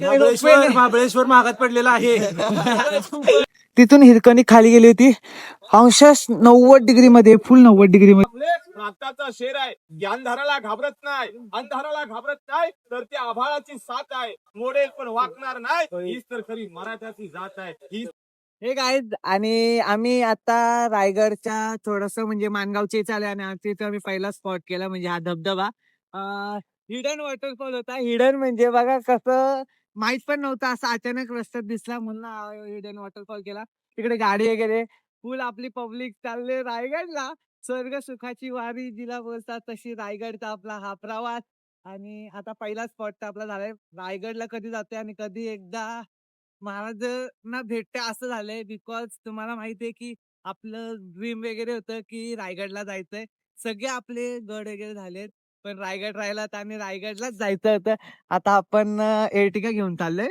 महाबळेश्वर महाबळेश्वर महागात पडलेला आहे. तिथून हिरकणी खाली गेली होती. अंशस नव्वद डिग्री मध्ये फुल नव्वद डिग्री मध्ये नाताचा शेर आहे. ज्ञानधाराला घाबरत नाही. अंधाराला घाबरत नाही तर ती आभाळाची साथ आहे. मोडेल पण वाकणार नाही. हीच तर खरी मराठ्याची जात आहे. ही हे काय आणि आम्ही आता रायगडच्या थोडस म्हणजे मानगावचे चाले आणि इथे आम्ही पहिला स्पॉट केला म्हणजे हा धबधबा. हिडन वॉटरफॉल होता. हिडन म्हणजे बघा कसं माहीत पण नव्हतं. असं अचानक रस्त्यात दिसला म्हणून हिडन वॉटरफॉल केला. तिकडे गाडी वगैरे. फुल आपली पब्लिक चालले. रायगडला. स्वर्ग सुखाची वारी. जिला बोलतात तशी रायगडचा आपला हा प्रवास. आणि आता पहिला स्पॉट तर आपला झालाय. रायगडला कधी जाते आणि कधी एकदा महाराजांना भेटते असं झालंय. बिकॉज तुम्हाला माहितीये की आपलं ड्रीम वगैरे होतं की रायगडला जायचंय. सगळे आपले गड वगैरे झालेत. पण रायगड राहिलात आणि रायगडलाच जायचं होतं. आता आपण एर्टिका घेऊन चाललोय.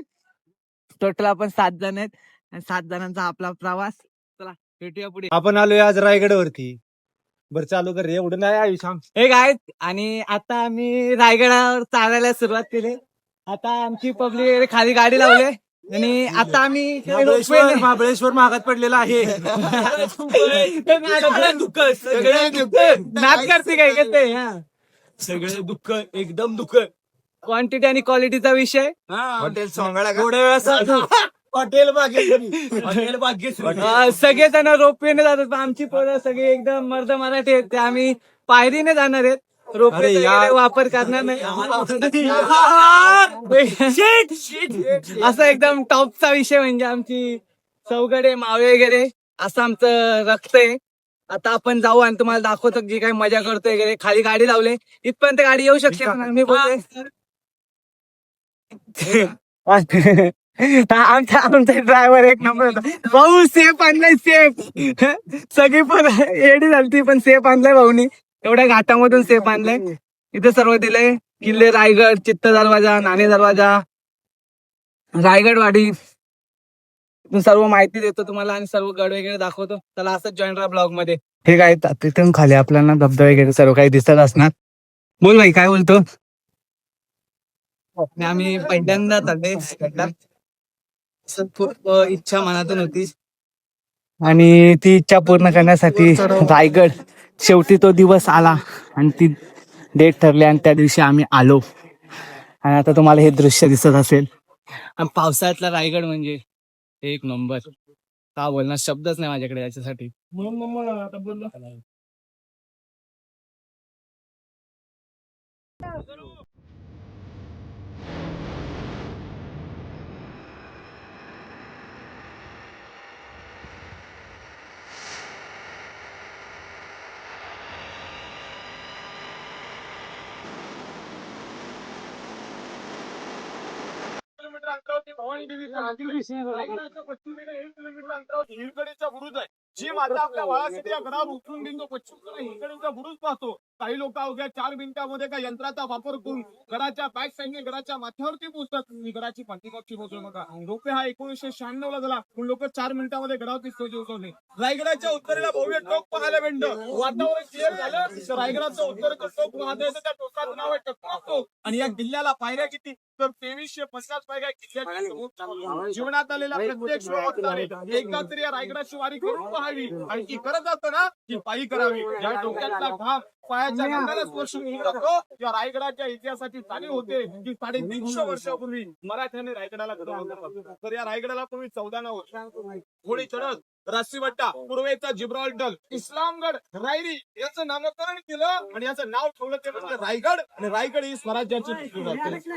टोटल आपण सात जण आहेत. आणि सात जणांचा आपला प्रवास. चला भेटूया पुढे. आपण आलोय आज रायगडवरती. बरं चालू कर रे. एवढं नाही आयुष हे काय आणि आता आम्ही रायगडावर चालायला सुरुवात केली. आता आमची पब्लिक खाली गाडी लावली. आणि आता आम्ही महाबळेश्वर महागात पडलेला आहे. नाच करते काय ते सगळे दुःख एकदम दुःख. क्वांटिटी आणि क्वालिटीचा विषय? हॉटेल सोंगाळा थोड्या हॉटेल बागेश्वरी हॉटेल बागेश्वरी अं, सगळेजण रोपवेने जातात. पण आमची पोरं सगळे एकदम मर्द मराठी आहेत. ते आम्ही पायरीने जाणार आहेत. यार. वापर करणार नाही. असं एकदम टॉपचा विषय म्हणजे आमची चौगडे मावळे वगैरे. असं आमचं रक्त आहे. आता आपण जाऊ आणि तुम्हाला दाखवतो जी काही मजा करतो वगैरे खाली गाडी लावले. इथपर्यंत गाडी येऊ शकते पण आम्ही बोलतोय आमचा आमचा ड्रायव्हर एक नंबर होता. भाऊ सेफ आणलाय सेफ सगळी पण एडी झालती पण सेफ आणलाय भाऊनी. एवढ्या घाटामधून सेफ आणलाय. इथे सर्व दिलंय. किल्ले रायगड चित्त दरवाजा नाणे दरवाजा. रायगडवाडी. सर्व माहिती देतो तुम्हाला आणि सर्व गड वगैरे दाखवतो. चला असंच जॉईन राहा ब्लॉगमध्ये हे काय तिथून खाली आपल्याला धबधबा वगैरे सर्व काही दिसत असणार. बोल भाई काय बोलतो? आम्ही पहिल्यांदा चालले. असं इच्छा मनातून होती. आणि ती इच्छा पूर्ण करण्यासाठी रायगड शेवटी तो दिवस आला आणि ती डेट ठरली आणि त्या दिवशी आम्ही आलो. आणि आता तुम्हाला हे दृश्य दिसत असेल. आणि पावसाळ्यातला रायगड म्हणजे? एक नंबर. का बोलणार? शब्दच नाही माझ्याकडे याच्यासाठी. म्हणून अंतरावरती भवानी देवीचा पश्चिमेकडे एक किलोमीटर अंतरावरती हिरकणीचा बुरुज आहे. जी माता आपल्या बाळासाठी या गडावर उचलून देतो पश्चिमेकडे हिरकणीचा बुरुज पाहतो. काही लोक अवघ्या चार मिनिटांमध्ये का यंत्राचा वापर करून गडाच्या बॅक साईडने गडाच्या माथ्यावरती पोहोचतात. गडाची पाठीमागची पोहोचलो बघा. रोपे हा एकोणीसशे शहाण्णव ला झाला. पण लोक चार मिनिटांमध्ये गडावरती सहज उचलले रायगडाच्या उत्तरेला भव्य टोक पाहायला भेटलं. वातावरण क्लिअर झालं. रायगडाचं उत्तरेचं टोक पाहता येतं त्या टोकाचं नाव आहे टोक आणि या किल्ल्याला पायऱ्या किती? तर तेवीसशे पन्नास पायऱ्या किल्ल्याच्या जीवनात आलेला प्रत्येक एकदा तरी या रायगडाची वारी करून पाहावी आणि ती करत असताना ती पायी करावी. या डोक्यातला घाम पायाच्या स्पर्श होऊन जातो या रायगडाच्या इतिहासाची जाणीव होते. की साडेतीनशे वर्षापूर्वी मराठ्याने रायगडाला गडवलं तर या रायगडाला तुम्ही चौदा वर्ष घोडी चढत राशीवट्टा पूर्वेचा जिब्राल्टर इस्लामगड रायरी याचं नामकरण केलं आणि याचं नाव ठेवलं ते म्हणजे रायगड आणि रायगड ही स्वराज्याची.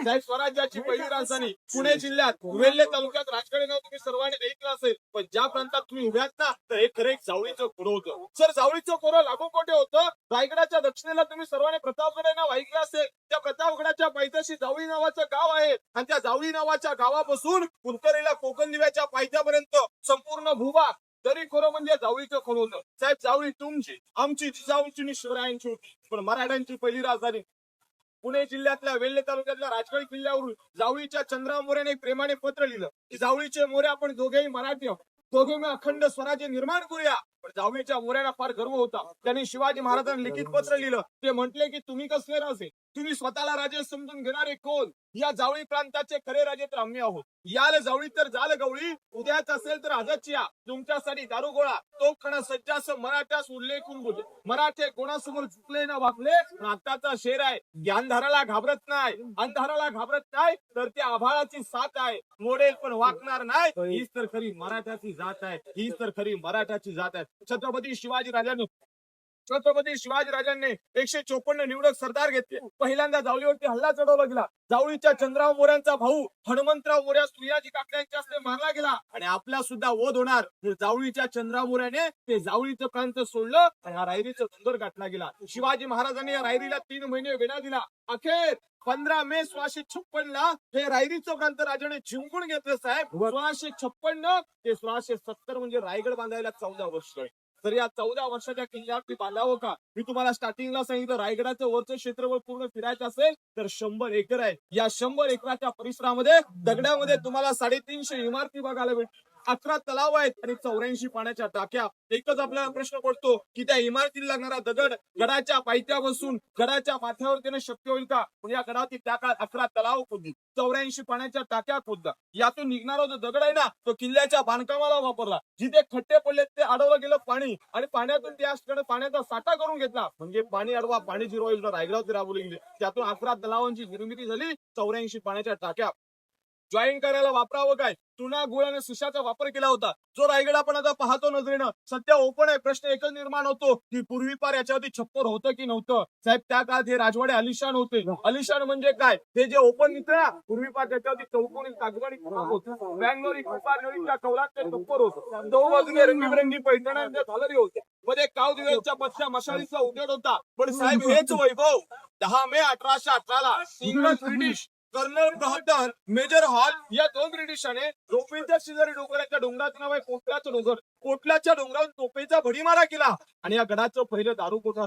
साहेब स्वराज्याची पहिली राजधानी पुणे जिल्ह्यात वेल्हे तालुक्यात राजकडे नाव तुम्ही सर्वांनी ऐकलं असेल. पण ज्या प्रांतात तुम्ही उभ्यात ना तर हे खरं एक जावळीचं खोरं होतं. सर जावळीचं खोरं लागू कोठे होतं. रायगडाच्या दक्षिणेला तुम्ही सर्वांनी प्रतापगड हे नाव ऐकलं असेल. त्या प्रतापगडाच्या पैथ्याशी जावळी नावाचं गाव आहे. आणि त्या जावळी नावाच्या गावापासून उत्तरेला कोकण दिव्याच्या पायथ्यापर्यंत संपूर्ण भूभाग तरी खरं म्हणजे जावळीचं खोरं साहेब जावळी तुमची आमची जिजाऊंची आणि शिवरायांची होती. पण मराठ्यांची पहिली राजधानी पुणे जिल्ह्यातल्या वेल्हे तालुक्यातल्या राजगड किल्ल्यावरून जावळीच्या चंद्रा मोऱ्याने प्रेमाने पत्र लिहिलं. की जावळीचे मोरे आपण दोघेही मराठी आहोत. दोघे मी अखंड स्वराज्य निर्माण करूया. जावळीच्या मोऱ्याला फार गर्व होता. त्यांनी शिवाजी महाराजांना लिखित पत्र लिहिलं. ते म्हटले की तुम्ही कसले राजे? तुम्ही स्वतःला राजे समजून घेणारे कोण? या जावळी प्रांताचे खरे राजे तर आम्ही आहोत. याल जावळी तर जाल गवळी. उद्याच असेल तर आजच या तुमच्यासाठी दारुगोळा तो खणा सज्जास मराठ्यास उल्लेखून बोले मराठे कोणासमोर झुकले ना वाकले पण आताचा शेर आहे. ज्ञानधाराला घाबरत नाही. अंधाराला घाबरत नाही. तर त्या आभाळाची साथ आहे. मोडेल पण वाकणार नाही. हीच तर खरी मराठ्याची जात आहे. हीच तर खरी मराठ्याची जात आहे. छत्रपती शिवाजी राजांनी. छत्रपती शिवाजी राजांनी एकशे चोपन्न निवडक सरदार घेतले. पहिल्यांदा जावळीवरती हल्ला चढवला गेला. जावळीच्या चंद्राव मोऱ्यांचा भाऊ हनुमंतराव मोऱ्या सूर्याजी काकड्यांच्या हस्ते मारला गेला. आणि आपला सुद्धा वध होणार. जावळीच्या चंद्राव मोऱ्याने ते जावळीचं प्रांत सोडलं आणि हा रायरीचा सुंदर गाठला गेला. शिवाजी महाराजांनी या रायरीला तीन महिने वेढा दिला. अखेर पंधरा मे सोळाशे छप्पन ला हे रायरीचं प्रांत राजाने जिंकून घेतलं साहेब. सोळाशे छप्पन्न ते सोळाशे सत्तर म्हणजे रायगड बांधायला चौदा वर्ष. तर या चौदा वर्षाच्या किल्ल्यावर मी बांधावं का? मी तुम्हाला स्टार्टिंगला सांगितलं रायगडाचं वरचं क्षेत्रफळ पूर्ण फिरायचं असेल तर शंभर एकर आहे. या शंभर एकराच्या परिसरामध्ये दगडामध्ये तुम्हाला साडेतीनशे इमारती बघायला भेटतील. अकरा तलाव आहेत आणि चौऱ्याऐंशी पाण्याच्या टाक्या. एकच आपल्याला प्रश्न पडतो की त्या इमारतीला लागणारा दगड गडाच्या पायथ्या बसून गडाच्या माथ्यावर देणं शक्य होईल का? पण या गडातील त्या काळात अकरा तलाव खोदली चौऱ्याऐंशी पाण्याच्या टाक्या खोदल्या यातून निघणारा जो दगड आहे ना तो किल्ल्याच्या बांधकामाला वापरला. जिथे खड्डे पडले ते अडवलं गेलं पाणी आणि पाण्यातून त्या ठिकाणी पाण्याचा साठा करून घेतला. म्हणजे पाणी अडवा पाणी जिरवा योजना रायगडावरती राबवली गेली. त्यातून अकरा तलावांची निर्मिती झाली चौऱ्याऐंशी पाण्याच्या टाक्या. जॉईन करायला वापरावं काय? चुना गुळ आणि सुशाचा वापर केला होता. जो रायगड आपण आता पाहतो नजरेनं. सध्या ओपन आहे. प्रश्न एकच निर्माण होतो की पूर्वी पार याच्यावरती छप्पर होतं की नव्हतं? साहेब त्या काळात हे राजवाडे अलिशान होते. अलिशान म्हणजे काय? ते जे ओपन ना पूर्वी पार त्याच्यावरती चौकोनी कागवाडी बँगलोरी कौलात ते छप्पर होतं. दोन बाजूने रंगीबेरंगी पैठणांच्या झालरी होत्या. मध्ये काव दिवसच्या बसच्या मशालीचा उद्योग होता. पण साहेब हेच वैभव. दहा मे अठराशे अठराला इंग्रज British colonel Brodon major Hall या दोन ब्रिटिशाने रोपेच्या शेजारी डोंगराच्या डोंगरात नाव आहे कोटलाचं डोंगर. कोटलाच्या डोंगरावर तोफेचा भडीमारा केला आणि या गडाचं पहिलं दारू कोठा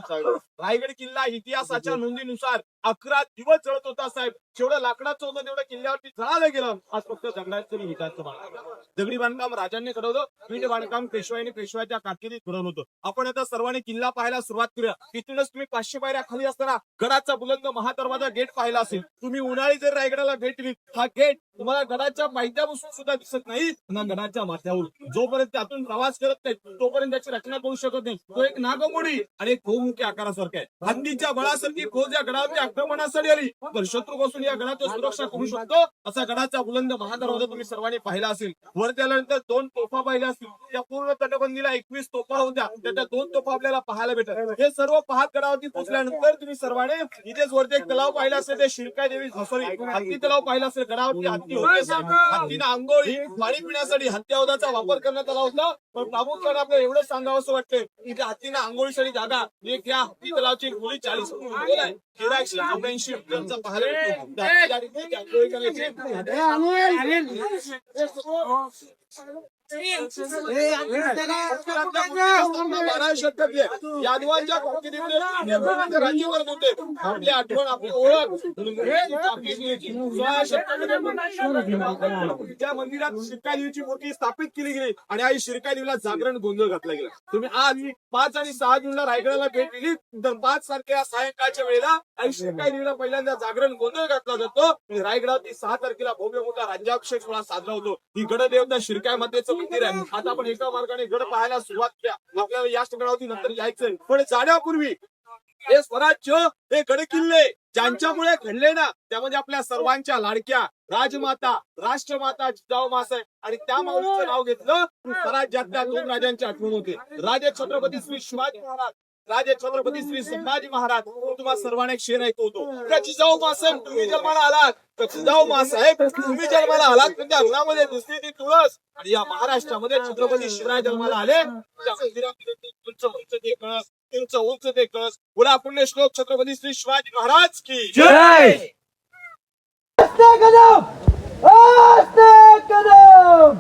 रायगड किल्ला इतिहासाच्या नोंदीनुसार अकरा दिवस जळत होता साहेब. जेवढं लाकडाचं होतं तेवढं किल्ल्यावरती जळालं गेलं. आज फक्त दगडाचं हिताचं बांधकाम. दगडी बांधकाम राजांनी करवलं पिंड बांधकाम पेशवाईने पेशवाईच्या कातकिरीत घडवलं होतं. आपण आता सर्वांनी किल्ला पाहायला सुरुवात करूया. तिथूनच तुम्ही पाचशे पायऱ्या खाली असताना गडाचा बुलंद महादरवाजा गेट पाहिला असेल. तुम्ही उन्हाळी जर रायगडाला भेट दिली हा गेट तुम्हाला गडाच्या पायथ्यापासून सुद्धा दिसत नाही. गडाच्या माथ्यावर. जोपर्यंत त्यातून प्रवास करत नाही तोपर्यंत त्याची रचना करू शकत नाही. तो एक नागमोडी आणि एक गोमुखी आकारासारखा आहे. हत्तीच्या बळासारखी खोज या गडावरती आक्रमणासाठी आली तर शत्रूपासून या गडाची सुरक्षा करू शकतो. असा गडाचा बुलंद महादरवाजा तुम्ही सर्वांनी पाहिला असेल. वर त्यानंतर दोन तोफा पाहिल्या असतील. त्या पूर्ण तटबंदीला एकवीस तोफा होत्या. त्याच्या दोन तोफा आपल्याला पाहायला भेटत हे सर्व पाहत गडावरती पोहोचल्यानंतर तुम्ही सर्वांनी इथेच वरती एक तलाव पाहिला असेल. ते शिरकाय देवी सॉरी हत्ती तलाव पाहिला असेल. गडावरती हत्ती होते साहेब. हत्तीनं आंघोळी पाणी पिण्यासाठी हत्ती अवधाचा वापर करण्यात आला होता पण प्रामुख्याने आपल्याला एवढं सांगावं असं वाटतंय की त्या हत्तीनं आंघोळीसाठी जागा एक या हत्ती तलावची खोली चाळीस एकशे चौऱ्याऐंशी आंघोळी करायची बाराव्या शतकातले यादवांच्या होते आपली आठवण आपली ओळख सोळा शतकामध्ये त्या मंदिरात शिरकालीची मूर्ती स्थापित केली गेली आणि आई शिरकालीला जागरण गोंधळ घातला गेला तुम्ही आज पाच आणि सहा जूनला रायगडाला भेट दिली तर पाच तारखेला सायंकाळच्या वेळेला आई शिरकालीला पहिल्यांदा जागरण गोंधळ घातला जातो रायगडावरती सहा तारखेला भव्य मोठा राज्याभिषेक सोहळा साजरा होतो. ही गडदेवता शिरकाय मातेचं मंदिर आहे आता आपण एका मार्गाने गड पाहायला सुरुवात केल्या आपल्याला याच ठिकाणावरती नंतर यायचंय. पण जाण्यापूर्वी हे स्वराज्य हे गड किल्ले ज्यांच्यामुळे घडले ना त्यामध्ये आपल्या सर्वांच्या लाडक्या राजमाता राष्ट्रमाता जिजाऊ मासाहेब आणि त्या माऊलीचं नाव घेतलं. स्वराज्यातल्या दोन राजांची आठवण होते. राजे छत्रपती श्री शिवाजी महाराज. राजे छत्रपती श्री संभाजी महाराज तुम्हाला सर्वांना एक शेर ऐकवतो का जिजाऊ मासाहेब तुम्ही जन्माला आलात. तर जिजाऊ मासाहेब तुम्ही जन्माला आलात. म्हणजे अंगणामध्ये दिसली ती तुळस. आणि या महाराष्ट्रामध्ये छत्रपती शिवराय जन्माला आले. त्या मंदिरामध्ये ते उंच उंच ते कळस उंच उंच ते कळस. बोला पुण्य श्लोक छत्रपती श्री शिवाजी महाराज की. जय! कदम! आस्ते कदम!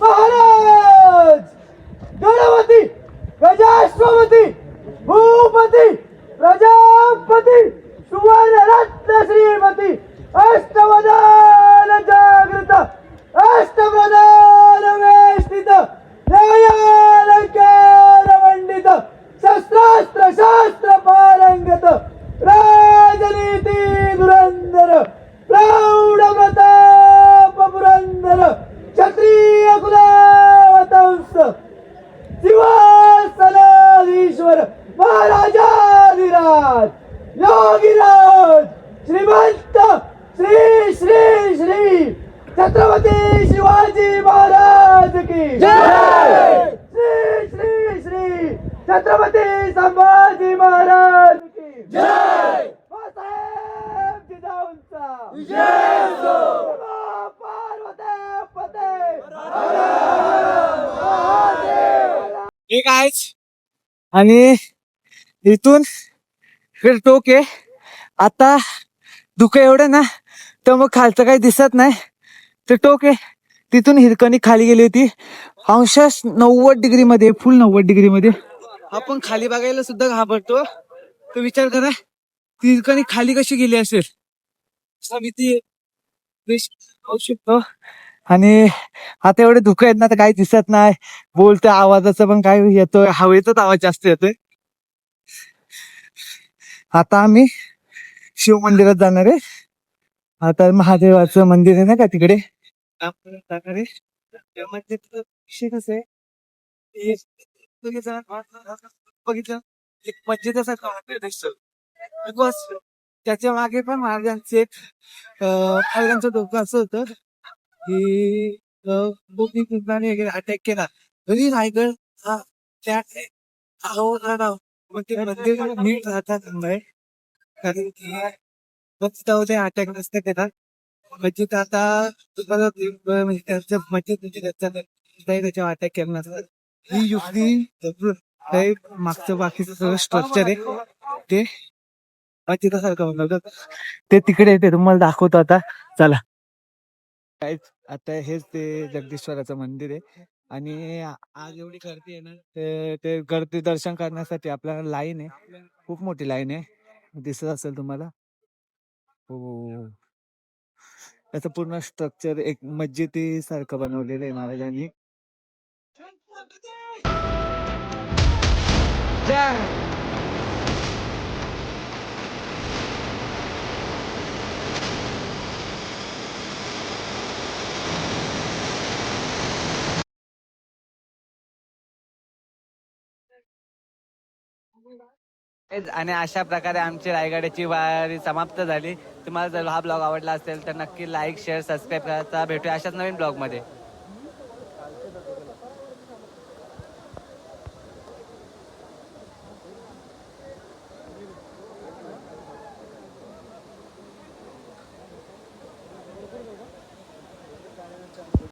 महाराज! गणपती! गजाश्वपती भूपती प्रजापती सुवर्ण रत्न श्रीमती अष्टवदान जागृत अष्टप्रधान छत्रपती शिवाजी महाराज की जय! श्री श्री श्री छत्रपती संभाजी महाराज की जय! बाळासाहेब जिजाऊंचा. विजय पार्वती पते. एक आहेच. आणि इथून फिर टोक आहे आता धुकं एवढं ना तर मग खालचं काही दिसत नाही. तर टोक आहे तिथून हिरकणी खाली गेली होती. अंशास नव्वद डिग्री मध्ये फुल नव्वद डिग्री मध्ये आपण खाली बघायला सुद्धा घाबरतो तर विचार करा ती हिरकणी खाली कशी गेली असेल? शकतो. आणि आता एवढे धुकं आहेत ना तर काही दिसत नाही. बोलतोय आवाजाचा पण काय येतोय. हवेचाच आवाज जास्त येतोय. आता आम्ही शिव मंदिरात जाणार आहे. आता महादेवाचं मंदिर आहे ना का तिकडे? आपण जाणार त्या मंदिराचा विषय कसं आहे? ते बघितलं? एक मस्जिद मंदिर दिसतो बस. त्याच्यामागे पण महाराजांचे एक अं, महाराजांचं डोकं असं होतं की अं, कोणी वगैरे अटॅक केला. तरी रायगड हा त्या आहो राव मग ते म्हणजे मंदिर नीट राहतात कारण की ते अटॅक नसते देतात म्हणजे आता तुम्हाला म्हणजे त्यांचं म्हणजे तुमची त्याच्यावर अटॅक करणार. ही युक्ती मागचं बाकीचं सगळं स्ट्रक्चर आहे. ते सारखं बनवतात ते तिकडे ते तुम्हाला दाखवतो आता. चला. काय आता हेच ते जगदीश्वराचं मंदिर आहे. आणि आज एवढी गर्दी आहे ना ते ते गर्दी दर्शन करण्यासाठी आपल्याला लाईन आहे. खूप मोठी लाईन आहे. दिसत असेल तुम्हाला? त्याचं पूर्ण स्ट्रक्चर एक मस्जिदी सारखं बनवलेलं आहे महाराजांनी. आणि अशा प्रकारे आमची रायगडाची वारी समाप्त झाली. तुम्हाला जर हा ब्लॉग आवडला असेल तर नक्की लाईक शेअर सबस्क्राईब करायचा. भेटूया अशाच नवीन ब्लॉगमध्ये.